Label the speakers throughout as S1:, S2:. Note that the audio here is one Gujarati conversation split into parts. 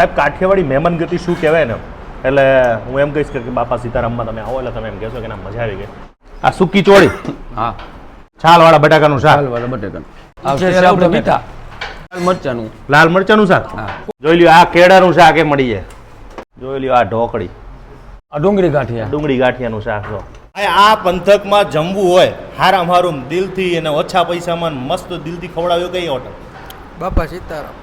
S1: સાહેબ કાઠિયાવાડી મહેમાન ગતિ શું કહેવાય ને? એટલે હું એમ કહીશ કે બાપા સીતારામમાં તમે આવો એટલે તમે એમ કહેશો કે ના મજા આવી ગઈ. આ સુકી ચોળી?
S2: હા.
S1: છાલવાળા બટાકાનું શાક?
S2: ચાલ વાળા બટેકાનું આ
S3: છે
S2: સેવ
S3: સેવ
S2: લાલ મરચાનું.
S1: લાલ મરચાનું શાક? જોઈ લ્યો આ કેળાનું શાક એ મળી જાય. જોઈ લ્યો આ ઢોકળી.
S2: આ ડુંગળી ગાંઠિયા.
S1: ડુંગળી ગાંઠિયાનું શાક જો.
S4: આ પંથકમાં જમવું હોય હારામ હારું દિલથી અને ઓછા પૈસામાં મસ્ત દિલથી ખવડાવ્યો કઈ હોટલ?
S3: બાપા સીતારામ.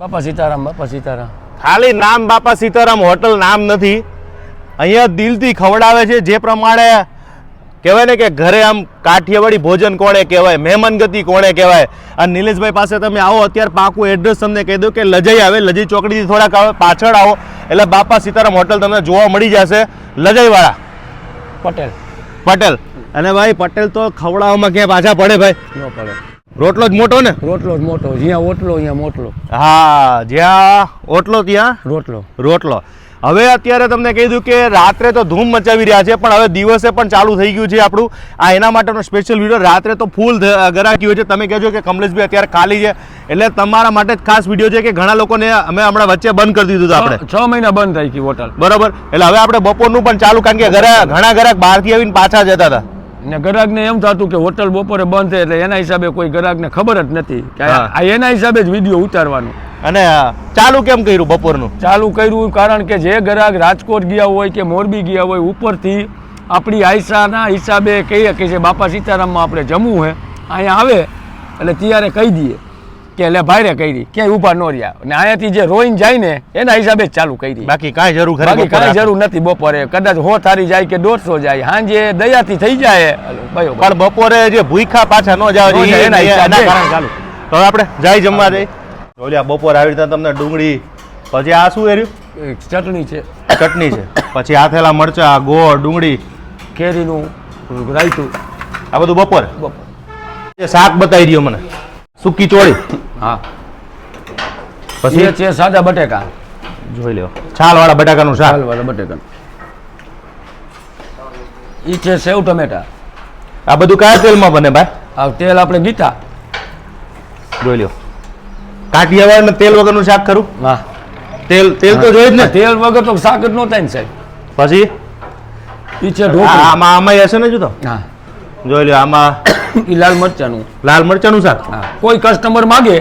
S2: બાપા સીતારામ બાપા સીતારામ.
S1: ખાલી નામ બાપા સીતારામ હોટલ નામ નથી. અહીંયા દિલથી ખવડાવે છે જે પ્રમાણે કહેવાય ને કે ઘરે આમ કાઠિયાવાડી ભોજન કોણે કહેવાય મહેમાનગતિ કોણે કહેવાય. આ નિલેશભાઈ પાસે તમે આવો અત્યારે પાકું એડ્રેસ તમને કહી દઉં કે લજઈ આવે લજઈ ચોકડીથી થોડાક આવે પાછળ આવો. એટલે બાપા સીતારામ હોટલ તમને જોવા મળી જશે લજઈવાળા.
S2: પટેલ.
S1: પટેલ. અને ભાઈ પટેલ તો ખવડાવવામાં ક્યાંય પાછા પડે ભાઈ.
S2: ન પડે.
S1: રોટલો જ મોટો ને?
S2: રોટલો જ મોટો. જ્યાં ઓટલો અહીંયા મોટલો.
S1: હા જ્યાં ઓટલો ત્યાં
S2: રોટલો.
S1: રોટલો. હવે અત્યારે તમને કહી દઉં કે રાત્રે તો ધૂમ મચાવી રહ્યા છે પણ હવે દિવસે પણ ચાલુ થઈ ગયું છે આપણું. આ એના માટેનો સ્પેશિયલ વીડિયો રાત્રે તો ફૂલ ગરાકી હોય છે. તમે કહેજો કે કમલેશભાઈ અત્યારે ખાલી છે. એટલે તમારા માટે જ ખાસ વીડિયો છે કે ઘણા લોકોને અમે હમણાં વચ્ચે બંધ કરી દીધું આપણે.
S2: છ મહિના બંધ થઈ ગઈ હોટલ
S1: બરોબર? એટલે હવે આપણે બપોરનું પણ ચાલુ કારણ કે ઘણા ઘણા ગ્રાહક બહારથી આવીને પાછા જતા હતા.
S2: ને ગ્રાહકને એમ થતું કે હોટલ બપોરે બંધ થાય એટલે એના હિસાબે કોઈ ગ્રાહકને ખબર જ નથી કે આ એના હિસાબે જ વીડિયો ઉતારવાનું.
S1: અને ચાલુ કેમ કર્યું બપોરનું?
S2: ચાલુ કર્યું કારણ કે જે ગ્રાહક રાજકોટ ગયા હોય કે મોરબી ગયા હોય ઉપરથી આપણી આયસાના હિસાબે કહીએ કે જે બાપા સીતારામમાં આપણે જમવું છે અહીંયા આવે એટલે ત્યારે કહી દઈએ. કે એટલે ભાઈરે કરી ક્યાંય ઊભા ન રહ્યા. અને અહીંયાથી જે રોઈન જાય ને એના હિસાબે ચાલુ કરી
S1: બાકી કાંઈ જરૂર ખરી
S2: બાકી કાંઈ જરૂર નથી બપોરે. કદાચ હો થારી જાય કે દોઢસો જાય. સાંજે દયાથી થઈ જાય.
S1: પણ બપોરે જે ભૂખા પાછા ન જાવ
S2: એના હિસાબે.
S1: ચાલુ. તો આપણે જાય જમવા જઈ ઓલી બપોર આવી રીતે તમને ડુંગળી પછી આ શું એર્યું?
S2: ચટણી છે.
S1: ચટણી છે. પછી આથેલા મરચા ગોળ ડુંગળી.
S2: કેરીનું રાયતું.
S1: આ બધું બપોર?
S2: બપોર.
S1: શાક બતાવી રહ્યો મને. સૂકી ચોળી.
S2: હા.
S1: પછી?
S2: એ છે સાદા બટેકા.
S1: જોઈ લ્યો. છાલ વાળા બટાકાનું શાક.
S2: વાળા બટેકા ઈ છે સેવ ટમેટા.
S1: આ બધું કયા તેલમાં બને ભાઈ?
S2: આ તેલ આપણે ગીતા.
S1: જોઈ લ્યો. કાઠિયાવાડ ને તેલ વગરનું શાક ખરું?
S2: હા
S1: તેલ તેલ તો જોઈએ જ ને.
S2: તેલ વગર તો શાક જ ન થાય ને સાહેબ.
S1: પછી?
S2: ઈ છે ઢોકળી.
S1: આમાં આમાં હશે ને જો તો
S2: હા.
S1: જોઈ લ્યો આમાં
S2: એ લાલ મરચાનું.
S1: લાલ મરચાનું શાક.
S2: કોઈ કસ્ટમર માગે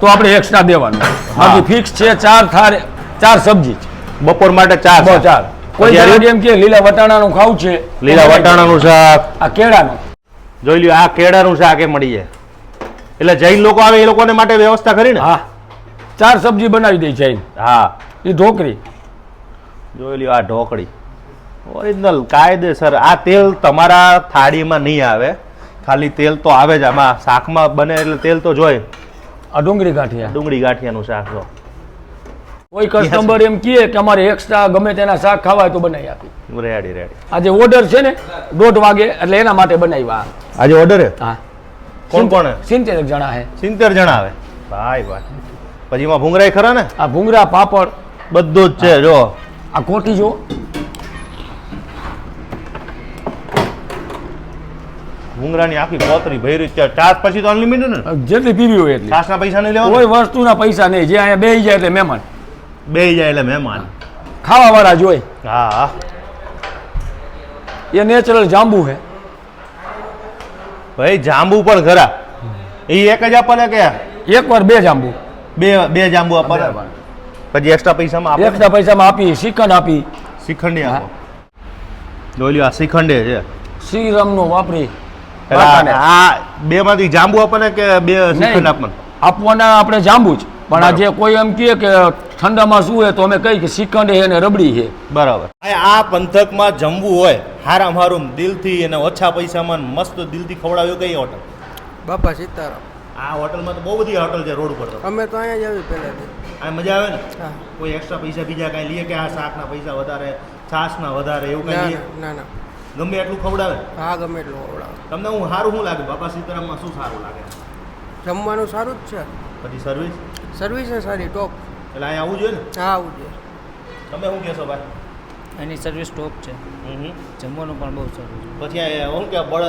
S2: તો આપણે એક્સ્ટ્રા દેવાનું. બાકી ફિક્સ છે ચાર થાર ચાર સબ્જી
S1: બપોર માટે ચાર.
S2: ચાર. કોઈ એમ કે લીલા વટાણાનું ખાવું છે
S1: લીલા વટાણાનું શાક.
S2: આ કેળાનું.
S1: જોઈ લ્યો આ કેળાનું શાક એ મળી જાય. એટલે જૈન લોકો આવે એ લોકોને માટે વ્યવસ્થા કરીને
S2: હા. ચાર સબ્જી બનાવી દઈ જૈન.
S1: હા.
S2: એ ઢોકળી.
S1: જોઈ લ્યો આ ઢોકળી. ઓરિજિનલ કાયદેસર. આ તેલ તમારા થાળીમાં નહીં આવે. ખાલી તેલ તો આવે જ. આમાં શાકમાં બને એટલે તેલ તો જોઈએ
S2: આ ડુંગળી ગાંઠિયા.
S1: ડુંગળી ગાંઠિયાનું શાક જો.
S2: કોઈ કસ્ટમર એમ કહે કે અમારે એક્સ્ટ્રા ગમે તેના શાક ખાવા તો બનાવી આપી.
S1: Ready ready.
S2: આજે ઓર્ડર છે ને દોઢ વાગે એટલે એના માટે બનાવ્યા.
S1: આજે ઓર્ડર હે
S2: હા.
S1: કોણ કોણ
S2: સિત્તેર જણા હે.
S1: સિત્તેર જણા આવે. ભાઈ ભાઈ. પછી એમાં ભૂંગરાય ખરા ને?
S2: આ ભૂંગરા પાપડ.
S1: બધું જ છે જો.
S2: આ કોટી જો.
S1: ભૂંગરાની આખી કોતરી ભરી છે. ચાર્જ પછી તો અનલિમિટેડ ને.
S2: જેટલી પીવી હોય એટલી.
S1: છાસના પૈસા નહીં લેવા
S2: કોઈ વસ્તુના પૈસા નહીં. જે અહીંયા બેહી જાય એટલે મહેમાન.
S1: બેહી જાય એટલે મહેમાન.
S2: ખાવા વાળા જોઈ
S1: હા. હા
S2: એ નેચરલ જાંબુ છે.
S1: ભાઈ જાંબુ પણ ખરા. એ એક જ આપણને કે
S2: એક વાર બે જાંબુ.
S1: બે બે જાંબુ આપણને પછી એક્સ્ટ્રા પૈસામાં આપી?
S2: એક્સ્ટ્રા પૈસામાં આપી શ્રીખંડ આપી.
S1: શ્રીખંડી આપો. જોઈ લ્યો આ શ્રીખંડે છે.
S2: શ્રીરામનો વાપરી.
S1: આ બે માંથી જાંબુ આપણને કે બે શ્રીખંડ. આપણને
S2: આપવાના આપણે જાંબુ જ. પણ આજે કોઈ એમ કહે કે ઠંડામાં શું હોય તો અમે કહીએ કે શ્રીખંડ છે અને રબડી છે
S1: બરાબર.
S4: આ પંથકમાં જમવું હોય હારામ હારું દિલથી અને ઓછા પૈસામાં મસ્ત દિલથી ખવડાવ્યો કઈ હોટલ?
S3: બાપા સીતારામ.
S4: આ હોટલમાં તો બહુ બધી હોટલ છે રોડ ઉપર તો.
S3: અમે તો અહીંયા જ આવી પહેલાથી.
S4: આ મજા આવે ને? કોઈ એક્સ્ટ્રા પૈસા બીજા કાંઈ લઈએ કે આ શાકના પૈસા વધારે છાશના વધારે એવું કાંઈ લઈએ
S3: ના ના.
S4: ગમે એટલું ખવડાવે?
S3: હા ગમે એટલું ખવડાવો.
S4: તમને હું સારું શું લાગે? બાપા સીતારામમાં શું સારું લાગે?
S3: જમવાનું સારું જ છે.
S4: પછી સર્વિસ
S3: સર્વિસ છે સારી ટોપ
S4: એટલે અહીંયા આવવું જોઈએ ને?
S3: હા આવું જોઈએ.
S4: તમે શું કહેશો ભાઈ?
S5: એની સર્વિસ ટોપ છે. જમવાનું પણ બહુ સારું છે.
S4: પછી આ શું કે બળ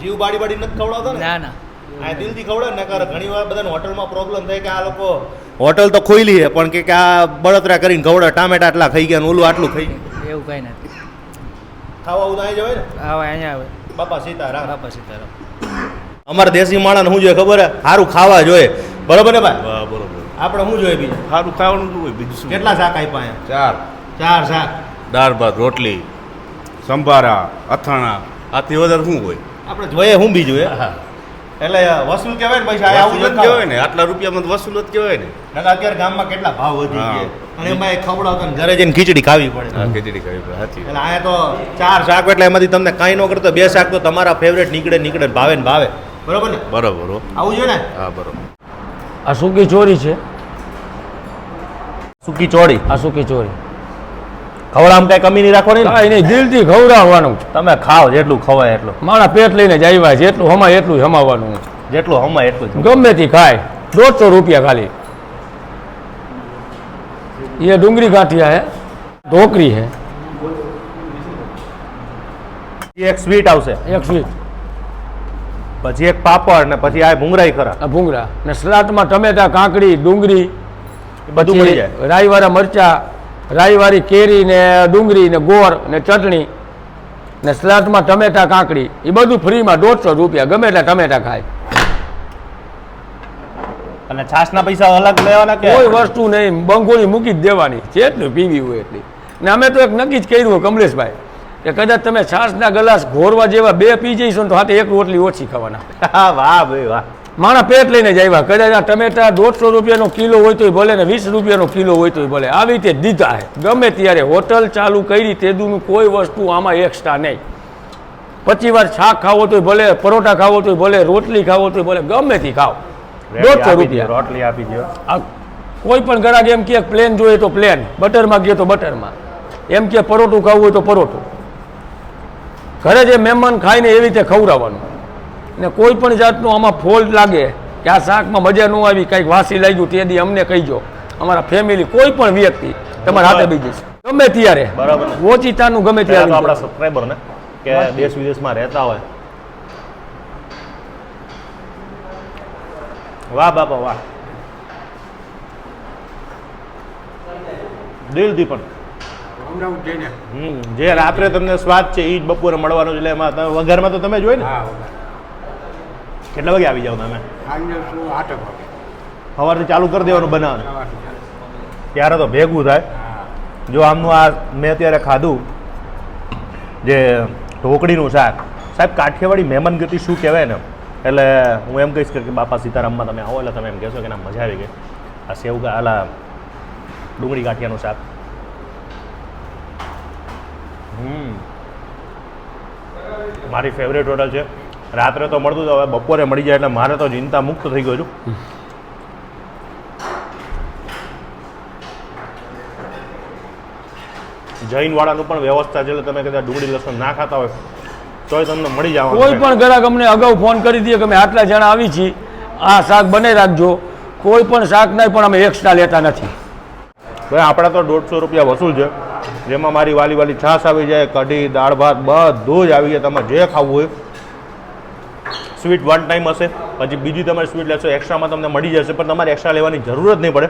S4: જીવ બાડી બાડી નથી ખવડાવતો ને?
S5: ના ના.
S4: આ દિલથી ખવડાવે ને કરે ઘણી વાર બધાને હોટલમાં પ્રોબ્લેમ થાય કે આ લોકો હોટલ તો ખોઈલી છે પણ કે કે આ બળતરા કરીને ખવડાવે ટામેટા આટલા ખાઈ ગયા ને ઓલું આટલું ખાઈ ગયું.
S5: એવું કાંઈ નથી.
S4: ખાવા આવું તો અહીં જવાય ને?
S5: આવે અહીંયા આવે
S4: બાપા સીતારામ.
S5: બાપા સીતારામ.
S4: અમારા દેશી માણસ શું જોઈએ ખબર હે? સારું ખાવા જોઈએ. બરોબર ને ભાઈ?
S6: બરોબર.
S4: આપણે શું જોઈએ બીજું?
S6: સારું ખાવાનું શું હોય બીજું શું?
S4: કેટલા શાક આપ્યા અહીંયા?
S6: ચાર.
S4: ચાર શાક.
S6: દાળ ભાત રોટલી સંભારા અથાણા. આથી વધારે શું હોય?
S4: આપણે જોઈએ શું બીજું હે? એટલે વસૂલ કહેવાય ને પૈસા આવું
S6: જ
S4: નથી
S6: કહેવાય ને. આટલા રૂપિયામાં તો વસૂલ જ કહેવાય ને.
S4: નકર અત્યારે ગામમાં કેટલા ભાવ વધી ગયા? અને એમાં ખવડાવતા ઘરે જઈને ખીચડી ખાવી પડે.
S6: ખીચડી ખાવી પડે સાચી
S4: એટલે અહીંયા તો ચાર શાક એટલે એમાંથી તમને કાંઈ ન કરતો બે શાક તો તમારા ફેવરેટ નીકળે નીકળે ભાવે ને ભાવે. બરોબર ને?
S6: બરોબર હો.
S4: આવું છે ને?
S6: હા બરોબર.
S2: આ સૂકી ચોરી છે.
S1: સૂકી ચોરી
S2: આ સૂકી ચોરી
S1: ખવડામ કઈ કમી નહીં રાખવાની ને?
S2: કાંઈ નહીં દિલથી ખવડાવવાનું.
S1: તમે ખાવ જેટલું ખવાય એટલું.
S2: મારા પેટ લઈને જ આવ્યા છે જેટલું હમાય એટલું હમાવાનું
S1: જેટલું હમાય એટલું
S2: ગમે તે ખાય. દોઢસો રૂપિયા ખાલી. ये डूंगरी गाठिया है ढोकरी है
S1: પછી એક સ્વીટ આવશે
S2: एक स्वीट
S1: પછી એક પાપડ ને પછી આ ભૂંગરાઈ ખરા
S2: આ ભૂંગળા ને સલાડમાં ટમેટા કાકડી ડુંગળી
S1: એ બધું મળી જાય
S2: રાઈવાળા મરચા રાઈવાળી કેરી ને ડુંગળી ને ગોળ ને ચટણી ને સલાડમાં ટમેટા કાકડી એ બધું ફ્રીમાં દોઢસો રૂપિયા ગમે એટલા ટમેટા ખાય
S1: અને છાસના પૈસા અલગ લેવાના કે?
S2: કોઈ વસ્તુ નહીં બંગોળી મૂકી જ દેવાની. જેટલું પીવી હોય એટલી. ને અમે તો એક નક્કી જ કર્યું હોય કમલેશભાઈ કે કદાચ તમે છાસના ગ્લાસ ઘોરવા જેવા બે પી જઈશો તો હાથે એક રોટલી ઓછી ખાવાના.
S1: હા, વાહ ભાઈ વાહ.
S2: માણા પેટ લઈને જ આવ્યા. કદાચ આ ટમેટા દોઢસો રૂપિયાનો કિલો હોય તોય ભલે ને વીસ રૂપિયાનો કિલો હોય તોય ભલે. આવી રીતે દીધા છે ગમે ત્યારે હોટલ ચાલુ કરી તેદુનું કોઈ વસ્તુ આમાં એક્સ્ટ્રા નહીં. પચી વાર શાક ખાવો તોય ભલે પરોઠા ખાવો તોય ભલે રોટલી ખાવો તોય ભલે ગમે તે ખાઓ. દોઢસો રૂપિયા.
S1: રોટલી આપી દો
S2: કોઈ પણ ગ્રાહક એમ કે પ્લેન જોઈએ તો પ્લેન બટરમાં ગયો તો બટરમાં. એમ કે પરોઠું ખાવું હોય તો પરોઠું. ઘરે જે મહેમાન ખાઈને એવી રીતે ખવડાવવાનું. ને કોઈ પણ જાતનું આમાં ફોલ્ટ લાગે કે આ શાકમાં મજા ન આવી કંઈક વાસી લાગ્યું તે દી અમને કહીજો. અમારા ફેમિલી કોઈ પણ વ્યક્તિ તમારા હાથે બી જશે ગમે ત્યારે.
S1: બરાબર
S2: ઓચિતાનું ગમે ત્યારે
S1: આપણા સબસ્ક્રાઈબર ને કે દેશ વિદેશમાં રહેતા હોય વાહ બાપા વાહ. દિલથી પણ. હમ જે રાત્રે તમને સ્વાદ છે એ જ બપોરે મળવાનો એટલે એમાં તમે વઘારમાં તો તમે જોઈ ને? કેટલા વાગે આવી જાવ તમે? સવારથી ચાલુ કરી દેવાનું બનાવવાનું. ત્યારે તો ભેગું થાય. જો આમનું આ મેં અત્યારે ખાધું જે ઢોકળીનું શાક. સાહેબ કાઠિયાવાડી મહેમાનગતિ શું કહેવાય ને એટલે હું એમ કહીશ કે બાપા સીતારામમાં તમે આવો એટલે તમે એમ કહેશો કે ના, મજા આવી ગઈ. આ સેવ આલા ડુંગળી ગાંઠિયાનું શાક. મારી ફેવરેટ હોટલ છે. રાત્રે તો મળતું હતું હવે, બપોરે મળી જાય એટલે મારે તો ચિંતા મુક્ત થઈ ગયો છું. જૈનવાળાનું પણ વ્યવસ્થા છે, એટલે તમે કદાચ ડુંગળી લસણ ના ખાતા હોય. તોય તમને મળી જવાનું
S2: કોઈ પણ ગ્રાહક અમને અગાઉ ફોન કરી દઈએ કે અમે આટલા જણા આવી છીએ આ શાક બનાવી રાખજો. કોઈ પણ શાક નહીં પણ અમે એક્સ્ટ્રા લેતા નથી.
S1: ભાઈ આપણા તો દોઢસો રૂપિયા વસૂલ છે. જેમાં મારી વાલી વાલી છાશ આવી જાય કઢી દાળ ભાત બધું જ આવી જાય. તમારે જે ખાવું હોય. સ્વીટ વન ટાઈમ હશે. પછી બીજી તમારે સ્વીટ લેશો એક્સ્ટ્રામાં તમને મળી જશે. પણ તમારે એક્સ્ટ્રા લેવાની જરૂર જ નહીં પડે.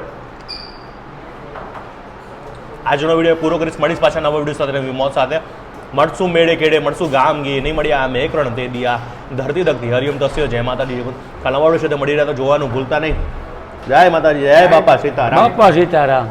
S1: આજનો વીડિયો પૂરો કરીશ. મળીશ પાછા નવા વીડિયો સાથે મોત સાથે. મળશું મેળે કેડે મળશું ગામ ગી નહીં મળ્યા, આ મેકરણ તે દિયા. ધરતી દગતી. હરિયમ તસ્યો. જય માતાજી. કાલ છે તો મળી રહ્યા તો જોવાનું ભૂલતા નહીં. જય માતાજી. જય બાપા સીતારામ.
S2: બાપા સીતારામ.